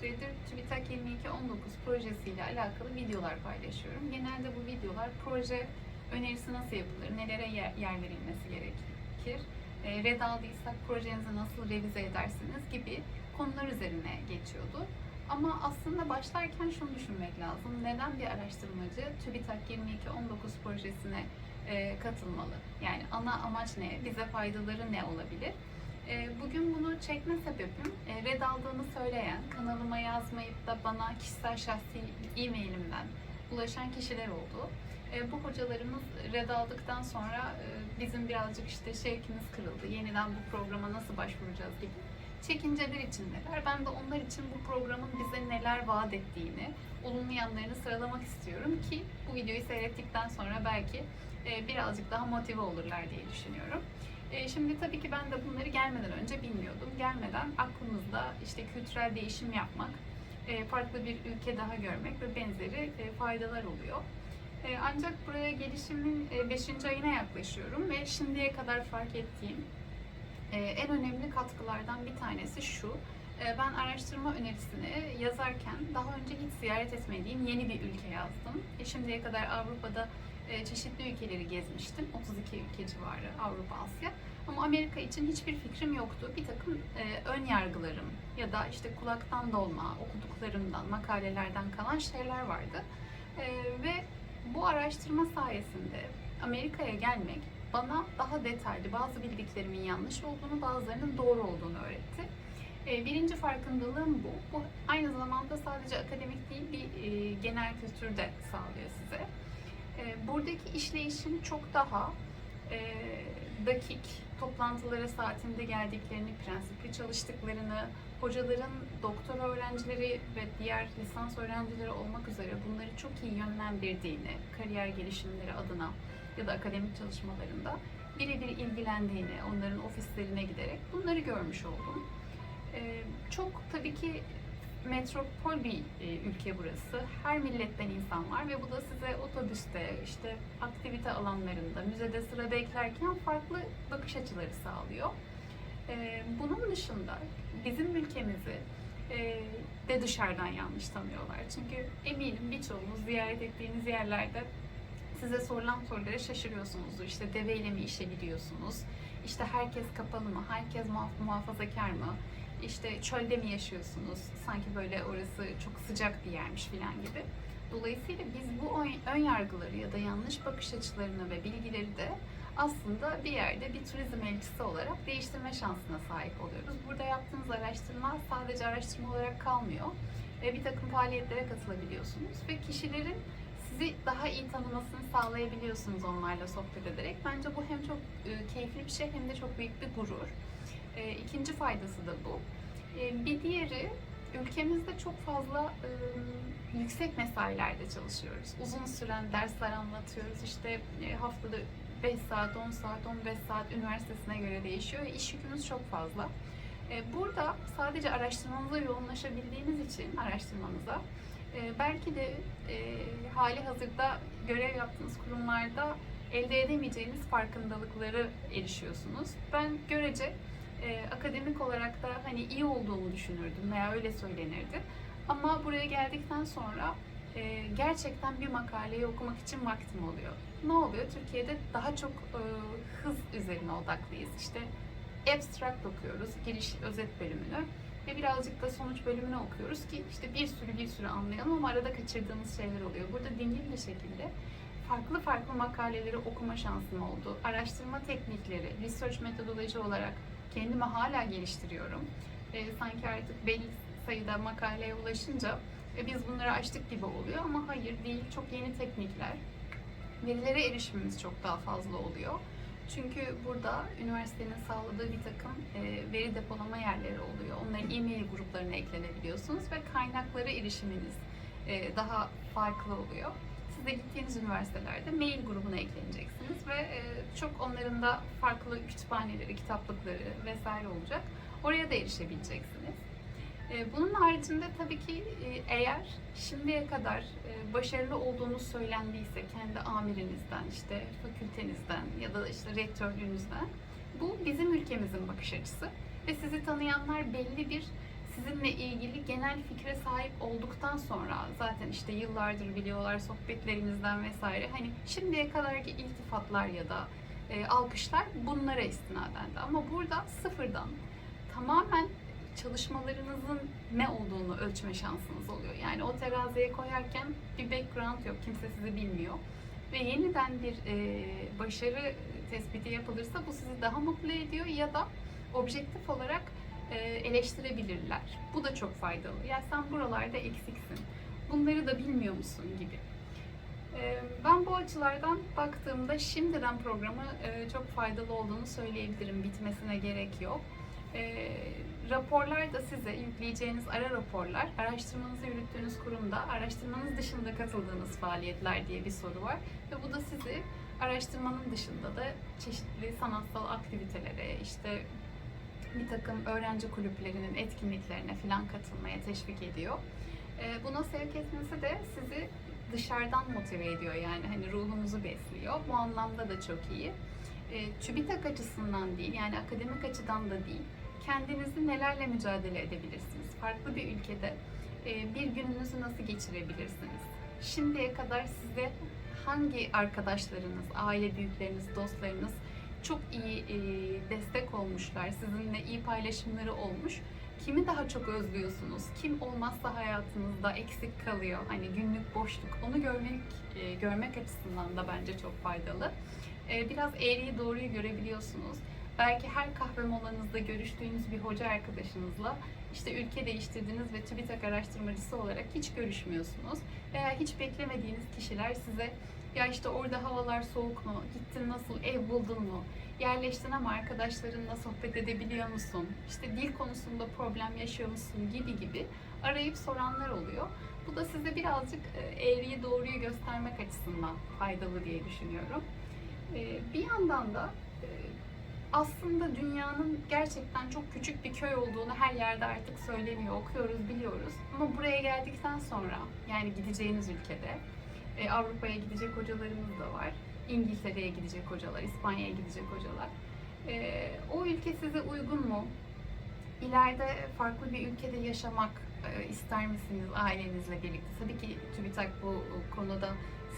süredir TÜBİTAK 2219 projesiyle alakalı videolar paylaşıyorum. Genelde bu videolar proje önerisi nasıl yapılır, nelere yer, verilmesi gerekir, e, red aldıysak projenizi nasıl revize edersiniz gibi konular üzerine geçiyordu. Ama aslında başlarken şunu düşünmek lazım. Neden bir araştırmacı TÜBİTAK 2219 projesine e, katılmalı? Yani ana amaç ne? Bize faydaları ne olabilir? E, Bugün bunu çekme sebebim e, red aldığını söyleyen, kanalıma yazmayıp da bana kişisel şahsi e-mailimden ulaşan kişiler oldu. E, Bu hocalarımız red aldıktan sonra e, bizim birazcık işte şevkimiz kırıldı. Yeniden bu programa nasıl başvuracağız gibi çekinceler içindeler. Ben de onlar için bu programın bize neler vaat ettiğini, olumlu yanlarını sıralamak istiyorum ki bu videoyu seyrettikten sonra belki e, birazcık daha motive olurlar diye düşünüyorum. E, Şimdi tabii ki ben de bunları gelmeden önce bilmiyordum. Gelmeden aklımızda işte kültürel değişim yapmak, e, farklı bir ülke daha görmek ve benzeri e, faydalar oluyor. E, Ancak buraya gelişimin 5. ayına yaklaşıyorum ve şimdiye kadar fark ettiğim e, en önemli katkılardan bir tanesi şu. E, Ben araştırma önerisini yazarken daha önce hiç ziyaret etmediğim yeni bir ülke yazdım. E, Şimdiye kadar Avrupa'da e, çeşitli ülkeleri gezmiştim. 32 ülke civarı Avrupa, Asya. Ama Amerika için hiçbir fikrim yoktu. Bir takım e, ön yargılarım ya da işte kulaktan dolma, okuduklarımdan, makalelerden kalan şeyler vardı. E, ve bu araştırma sayesinde Amerika'ya gelmek bana daha detaylı bazı bildiklerimin yanlış olduğunu, bazılarının doğru olduğunu öğretti. E, Birinci farkındalığım bu. Bu aynı zamanda sadece akademik değil, bir e, genel kültür de sağlıyor size. E, Buradaki işleyişin çok daha e, dakik, toplantılara saatinde geldiklerini, prensipli çalıştıklarını, hocaların doktora öğrencileri ve diğer lisans öğrencileri olmak üzere bunları çok iyi yönlendirdiğini, kariyer gelişimleri adına ya da akademik çalışmalarında birebir ilgilendiğini, onların ofislerine giderek bunları görmüş oldum. Ee, çok tabii ki metropol bir e, ülke burası. Her milletten insan var ve bu da size otobüste, işte aktivite alanlarında, müzede sıra beklerken farklı bakış açıları sağlıyor. Ee, bunun dışında bizim ülkemizi e, de dışarıdan yanlış tanıyorlar. Çünkü eminim birçoğunuz ziyaret ettiğiniz yerlerde size sorulan sorulara şaşırıyorsunuzdur. İşte deveyle mi işe gidiyorsunuz? İşte herkes kapalı mı? Herkes muhaf- muhafazakar mı? İşte çölde mi yaşıyorsunuz? Sanki böyle orası çok sıcak bir yermiş falan gibi. Dolayısıyla biz bu ön- ön yargıları ya da yanlış bakış açılarını ve bilgileri de aslında bir yerde bir turizm elçisi olarak değiştirme şansına sahip oluyoruz. Burada yaptığınız araştırma sadece araştırma olarak kalmıyor. Ve bir takım faaliyetlere katılabiliyorsunuz ve kişilerin sizi daha iyi tanımasını sağlayabiliyorsunuz onlarla sohbet ederek. Bence bu hem çok e, keyifli bir şey hem de çok büyük bir gurur. E, ikinci faydası da bu. E, bir diğeri ülkemizde çok fazla e, yüksek mesailerde çalışıyoruz. Uzun süren dersler anlatıyoruz. İşte e, haftada 5 saat, 10 saat, 15 saat üniversitesine göre değişiyor iş yükümüz çok fazla. E, Burada sadece araştırmanıza yoğunlaşabildiğiniz için araştırmanıza e, belki de e, hali hazırda görev yaptığınız kurumlarda elde edemeyeceğiniz farkındalıkları erişiyorsunuz. Ben görece e, akademik olarak da hani iyi olduğumu düşünürdüm veya öyle söylenirdi. Ama buraya geldikten sonra e, gerçekten bir makaleyi okumak için vaktim oluyor. Ne oluyor? Türkiye'de daha çok e, hız üzerine odaklıyız. İşte abstract okuyoruz, giriş özet bölümünü ve birazcık da sonuç bölümünü okuyoruz ki işte bir sürü bir sürü anlayalım ama arada kaçırdığımız şeyler oluyor. Burada dingin bir şekilde farklı farklı makaleleri okuma şansım oldu. Araştırma teknikleri, research metodoloji olarak kendimi hala geliştiriyorum. E, sanki artık belli sayıda makaleye ulaşınca e, biz bunları açtık gibi oluyor ama hayır değil. Çok yeni teknikler. Verilere erişimimiz çok daha fazla oluyor. Çünkü burada üniversitenin sağladığı bir takım e, veri depolama yerleri oluyor. Onların e-mail gruplarına eklenebiliyorsunuz ve kaynaklara erişiminiz e, daha farklı oluyor. Siz de gittiğiniz üniversitelerde mail grubuna ekleneceksiniz ve e, çok onların da farklı kütüphaneleri, kitaplıkları vesaire olacak. Oraya da erişebileceksiniz. E, Bunun haricinde tabii ki e, eğer şimdiye kadar başarılı olduğunuz söylendiyse kendi amirinizden, işte fakültenizden ya da işte rektörlüğünüzden bu bizim ülkemizin bakış açısı ve sizi tanıyanlar belli bir sizinle ilgili genel fikre sahip olduktan sonra zaten işte yıllardır biliyorlar sohbetlerimizden vesaire hani şimdiye kadarki iltifatlar ya da e, alkışlar bunlara istinaden de ama burada sıfırdan tamamen çalışmalarınızın ne olduğunu ölçme şansınız oluyor. Yani o teraziye koyarken bir background yok, kimse sizi bilmiyor. Ve yeniden bir e, başarı tespiti yapılırsa bu sizi daha mutlu ediyor ya da objektif olarak eleştirebilirler. Bu da çok faydalı. Ya sen buralarda eksiksin. Bunları da bilmiyor musun gibi. E, Ben bu açılardan baktığımda şimdiden programı e, çok faydalı olduğunu söyleyebilirim. Bitmesine gerek yok. E, raporlar da size yükleyeceğiniz ara raporlar, araştırmanızı yürüttüğünüz kurumda, araştırmanız dışında katıldığınız faaliyetler diye bir soru var. Ve bu da sizi araştırmanın dışında da çeşitli sanatsal aktivitelere, işte bir takım öğrenci kulüplerinin etkinliklerine falan katılmaya teşvik ediyor. E, buna sevk etmesi de sizi dışarıdan motive ediyor yani hani ruhunuzu besliyor. Bu anlamda da çok iyi. E, TÜBİTAK açısından değil yani akademik açıdan da değil. Kendinizi nelerle mücadele edebilirsiniz? Farklı bir ülkede e, bir gününüzü nasıl geçirebilirsiniz? Şimdiye kadar size hangi arkadaşlarınız, aile büyükleriniz, dostlarınız çok iyi e, destek olmuşlar, sizinle iyi paylaşımları olmuş. Kimi daha çok özlüyorsunuz? Kim olmazsa hayatınızda eksik kalıyor? Hani günlük boşluk. Onu görmek e, görmek açısından da bence çok faydalı. E, biraz eğriyi doğruyu görebiliyorsunuz. Belki her kahve molanızda görüştüğünüz bir hoca arkadaşınızla işte ülke değiştirdiniz ve TÜBİTAK araştırmacısı olarak hiç görüşmüyorsunuz. Veya hiç beklemediğiniz kişiler size ya işte orada havalar soğuk mu? Gittin nasıl? Ev buldun mu? Yerleştin ama arkadaşlarınla sohbet edebiliyor musun? İşte dil konusunda problem yaşıyor musun? Gibi gibi arayıp soranlar oluyor. Bu da size birazcık e, eğriyi doğruyu göstermek açısından faydalı diye düşünüyorum. E, Bir yandan da e, aslında dünyanın gerçekten çok küçük bir köy olduğunu her yerde artık söyleniyor, okuyoruz, biliyoruz. Ama buraya geldikten sonra yani gideceğiniz ülkede e, Avrupa'ya gidecek hocalarımız da var. İngiltere'ye gidecek hocalar, İspanya'ya gidecek hocalar. E, o ülke size uygun mu? İleride farklı bir ülkede yaşamak e, ister misiniz ailenizle birlikte? Tabii ki TÜBİTAK bu konuda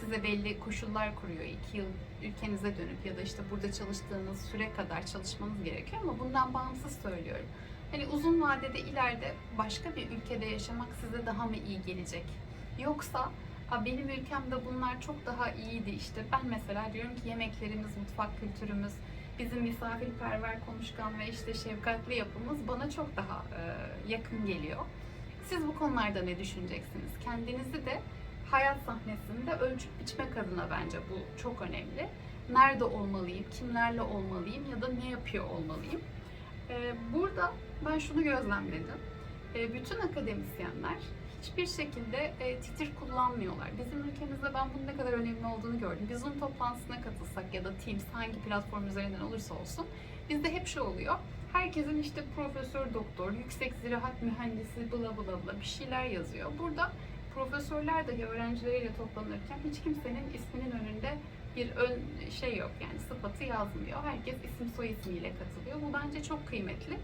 size belli koşullar kuruyor. İki yıl ülkenize dönüp ya da işte burada çalıştığınız süre kadar çalışmanız gerekiyor ama bundan bağımsız söylüyorum. Hani uzun vadede ileride başka bir ülkede yaşamak size daha mı iyi gelecek? Yoksa "Aa, benim ülkemde bunlar çok daha iyiydi işte. Ben mesela diyorum ki yemeklerimiz, mutfak kültürümüz, bizim misafirperver, konuşkan ve işte şefkatli yapımız bana çok daha e, yakın geliyor. Siz bu konularda ne düşüneceksiniz? Kendinizi de hayat sahnesinde ölçüp biçmek adına bence bu çok önemli. Nerede olmalıyım, kimlerle olmalıyım ya da ne yapıyor olmalıyım? Ee, burada ben şunu gözlemledim. Ee, bütün akademisyenler hiçbir şekilde e, titir kullanmıyorlar. Bizim ülkemizde ben bunun ne kadar önemli olduğunu gördüm. Bir Zoom toplantısına katılsak ya da Teams hangi platform üzerinden olursa olsun bizde hep şu oluyor. Herkesin işte profesör, doktor, yüksek ziraat mühendisi, bla bla bla bir şeyler yazıyor. Burada profesörler dahi öğrencileriyle toplanırken hiç kimsenin isminin önünde bir ön şey yok yani sıfatı yazmıyor. Herkes isim soy ismiyle katılıyor. Bu bence çok kıymetli.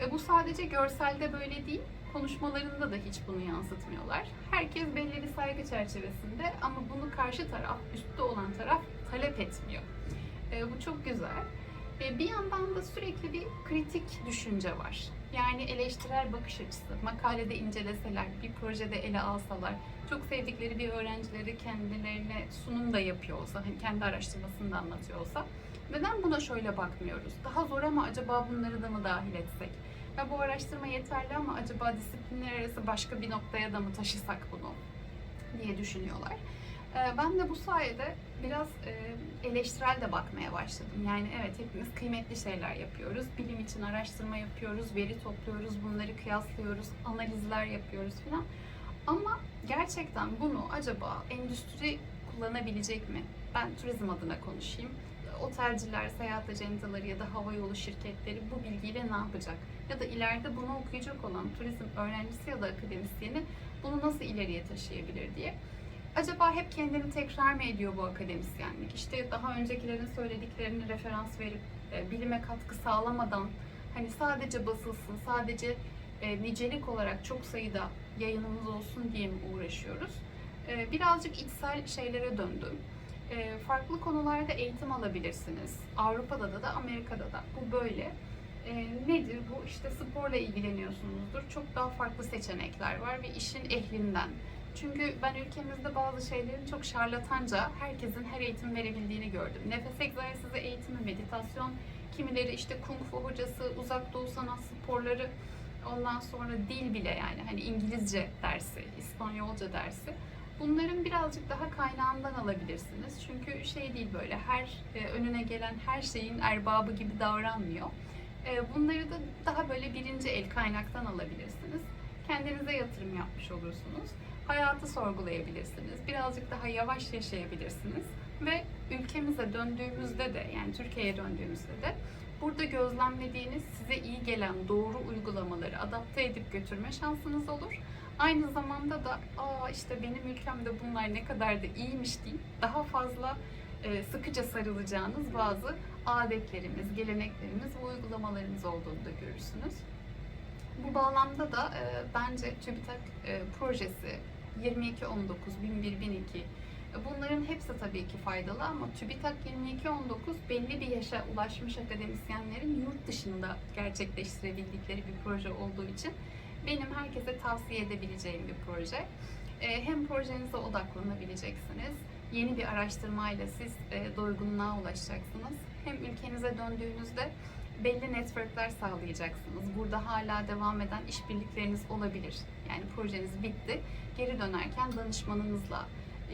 E, bu sadece görselde böyle değil, konuşmalarında da hiç bunu yansıtmıyorlar. Herkes belli bir saygı çerçevesinde ama bunu karşı taraf, üstte olan taraf talep etmiyor. E, bu çok güzel. E, bir yandan da sürekli bir kritik düşünce var. Yani eleştirel bakış açısı. Makalede inceleseler, bir projede ele alsalar, çok sevdikleri bir öğrencileri kendilerine sunum da yapıyor olsa, hani kendi araştırmasını da anlatıyor olsa, neden buna şöyle bakmıyoruz? Daha zor ama acaba bunları da mı dahil etsek? Ya bu araştırma yeterli ama acaba disiplinler arası başka bir noktaya da mı taşısak bunu diye düşünüyorlar. Ee, Ben de bu sayede biraz e, eleştirel de bakmaya başladım. Yani evet hepimiz kıymetli şeyler yapıyoruz. Bilim için araştırma yapıyoruz, veri topluyoruz, bunları kıyaslıyoruz, analizler yapıyoruz falan. Ama gerçekten bunu acaba endüstri kullanabilecek mi? Ben turizm adına konuşayım. Otelciler, seyahat ajantaları ya da havayolu şirketleri bu bilgiyle ne yapacak? Ya da ileride bunu okuyacak olan turizm öğrencisi ya da akademisyeni bunu nasıl ileriye taşıyabilir diye. Acaba hep kendini tekrar mı ediyor bu akademisyenlik? İşte daha öncekilerin söylediklerini referans verip e, bilime katkı sağlamadan hani sadece basılsın, sadece e, nicelik olarak çok sayıda yayınımız olsun diye mi uğraşıyoruz? E, birazcık içsel şeylere döndüm. E, farklı konularda eğitim alabilirsiniz. Avrupa'da da da Amerika'da da. Bu böyle. E, nedir bu? İşte sporla ilgileniyorsunuzdur. Çok daha farklı seçenekler var ve işin ehlinden. Çünkü ben ülkemizde bazı şeylerin çok şarlatanca herkesin her eğitim verebildiğini gördüm. Nefes egzersizi eğitimi, meditasyon, kimileri işte kung fu hocası, uzak doğu sanat sporları, ondan sonra dil bile yani hani İngilizce dersi, İspanyolca dersi. Bunların birazcık daha kaynağından alabilirsiniz. Çünkü şey değil böyle her e, önüne gelen her şeyin erbabı gibi davranmıyor. E, Bunları da daha böyle birinci el kaynaktan alabilirsiniz. Kendinize yatırım yapmış olursunuz. Hayatı sorgulayabilirsiniz. Birazcık daha yavaş yaşayabilirsiniz. Ve ülkemize döndüğümüzde de yani Türkiye'ye döndüğümüzde de burada gözlemlediğiniz size iyi gelen doğru uygulamaları adapte edip götürme şansınız olur. Aynı zamanda da aa işte benim ülkemde bunlar ne kadar da iyiymiş deyip daha fazla e, sıkıca sarılacağınız bazı adetlerimiz, geleneklerimiz ve uygulamalarımız olduğunu da görürsünüz. Bu bağlamda da e, bence TÜBİTAK e, projesi 2219, 1001, 1002 e, bunların hepsi tabii ki faydalı ama TÜBİTAK 2219 belli bir yaşa ulaşmış akademisyenlerin yurt dışında gerçekleştirebildikleri bir proje olduğu için benim herkese tavsiye edebileceğim bir proje. E, hem projenize odaklanabileceksiniz, yeni bir araştırmayla siz e, doygunluğa ulaşacaksınız. Hem ülkenize döndüğünüzde belli networkler sağlayacaksınız. Burada hala devam eden işbirlikleriniz olabilir. Yani projeniz bitti. Geri dönerken danışmanınızla,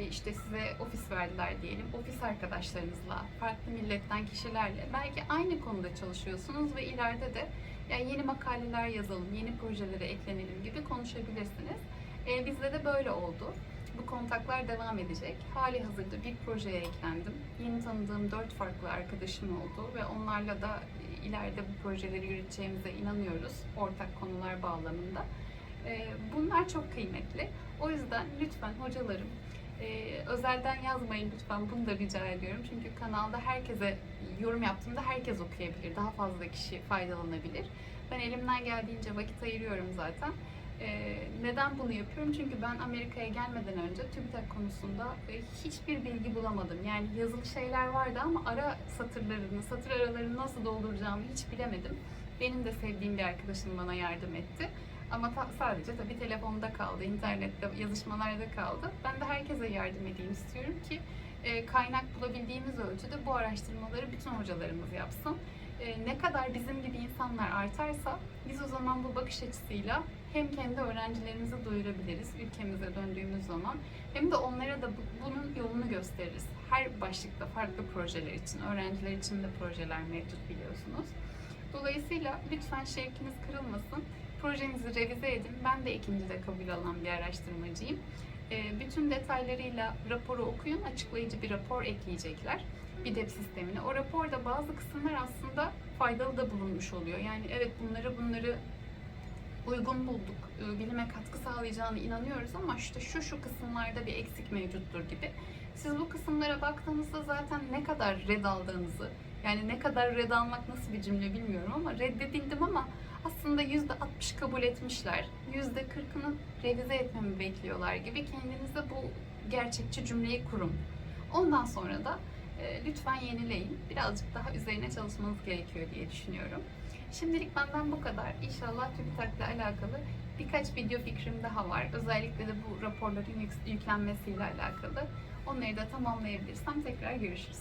işte size ofis verdiler diyelim, ofis arkadaşlarınızla, farklı milletten kişilerle belki aynı konuda çalışıyorsunuz ve ileride de yani yeni makaleler yazalım, yeni projelere eklenelim gibi konuşabilirsiniz. E, bizde de böyle oldu. Bu kontaklar devam edecek. Hali hazırda bir projeye eklendim. Yeni tanıdığım dört farklı arkadaşım oldu ve onlarla da e, ileride bu projeleri yürüteceğimize inanıyoruz. Ortak konular bağlamında. E, Bunlar çok kıymetli. O yüzden lütfen hocalarım e, özelden yazmayın lütfen. Bunu da rica ediyorum. Çünkü kanalda herkese yorum yaptığımda herkes okuyabilir. Daha fazla kişi faydalanabilir. Ben elimden geldiğince vakit ayırıyorum zaten. Ee, neden bunu yapıyorum? Çünkü ben Amerika'ya gelmeden önce TÜBİTAK konusunda e, hiçbir bilgi bulamadım. Yani yazılı şeyler vardı ama ara satırlarını, satır aralarını nasıl dolduracağımı hiç bilemedim. Benim de sevdiğim bir arkadaşım bana yardım etti. Ama ta- sadece tabii telefonda kaldı, internette, yazışmalarda kaldı. Ben de herkese yardım edeyim istiyorum ki e, kaynak bulabildiğimiz ölçüde bu araştırmaları bütün hocalarımız yapsın. E, ne kadar bizim gibi insanlar artarsa biz o zaman bu bakış açısıyla hem kendi öğrencilerimizi duyurabiliriz ülkemize döndüğümüz zaman hem de onlara da bu- bunun yolunu gösteririz. Her başlıkta farklı projeler için, öğrenciler için de projeler mevcut biliyorsunuz. Dolayısıyla lütfen şevkiniz kırılmasın. Projenizi revize edin. Ben de ikincide kabul alan bir araştırmacıyım. E, bütün detaylarıyla raporu okuyun. Açıklayıcı bir rapor ekleyecekler. BİDEP sistemine. O raporda bazı kısımlar aslında faydalı da bulunmuş oluyor. Yani evet bunları bunları uygun bulduk, e, bilime katkı sağlayacağına inanıyoruz ama işte şu şu kısımlarda bir eksik mevcuttur gibi. Siz bu kısımlara baktığınızda zaten ne kadar red aldığınızı, yani ne kadar red almak nasıl bir cümle bilmiyorum ama reddedildim ama aslında yüzde 60 kabul etmişler. Yüzde 40'ını revize etmemi bekliyorlar gibi kendinize bu gerçekçi cümleyi kurun. Ondan sonra da e, lütfen yenileyin. Birazcık daha üzerine çalışmanız gerekiyor diye düşünüyorum. Şimdilik benden bu kadar. İnşallah TÜBİTAK'la alakalı birkaç video fikrim daha var. Özellikle de bu raporların yük- yüklenmesiyle alakalı. Onları da tamamlayabilirsem tekrar görüşürüz.